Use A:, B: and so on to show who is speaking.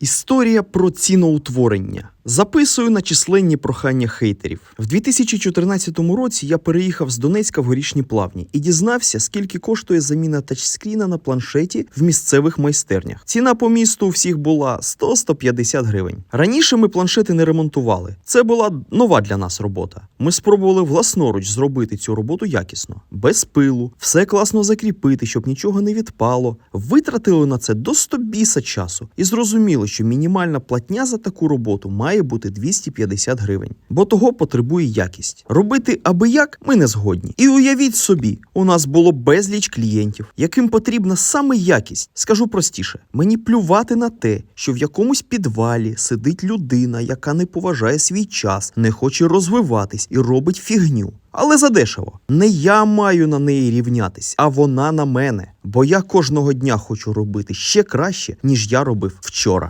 A: Історія про ціноутворення. Записую на численні прохання хейтерів. В 2014 році я переїхав з Донецька в горішні плавні і дізнався, скільки коштує заміна тачскріна на планшеті в місцевих майстернях. Ціна по місту у всіх була 100-150 гривень. Раніше ми планшети не ремонтували. Це була нова для нас робота. Ми спробували власноруч зробити цю роботу якісно, без пилу, все класно закріпити, щоб нічого не відпало. Витратили на це до 100 біса часу і зрозуміли, що мінімальна платня за таку роботу має бути 250 гривень, бо того потребує якість. Робити аби як ми не згодні. І уявіть собі, у нас було безліч клієнтів, яким потрібна саме якість. Скажу простіше, мені плювати на те, що в якомусь підвалі сидить людина, яка не поважає свій час, не хоче розвиватись і робить фігню. Але задешево. Не я маю на неї рівнятись, а вона на мене. Бо я кожного дня хочу робити ще краще, ніж я робив вчора.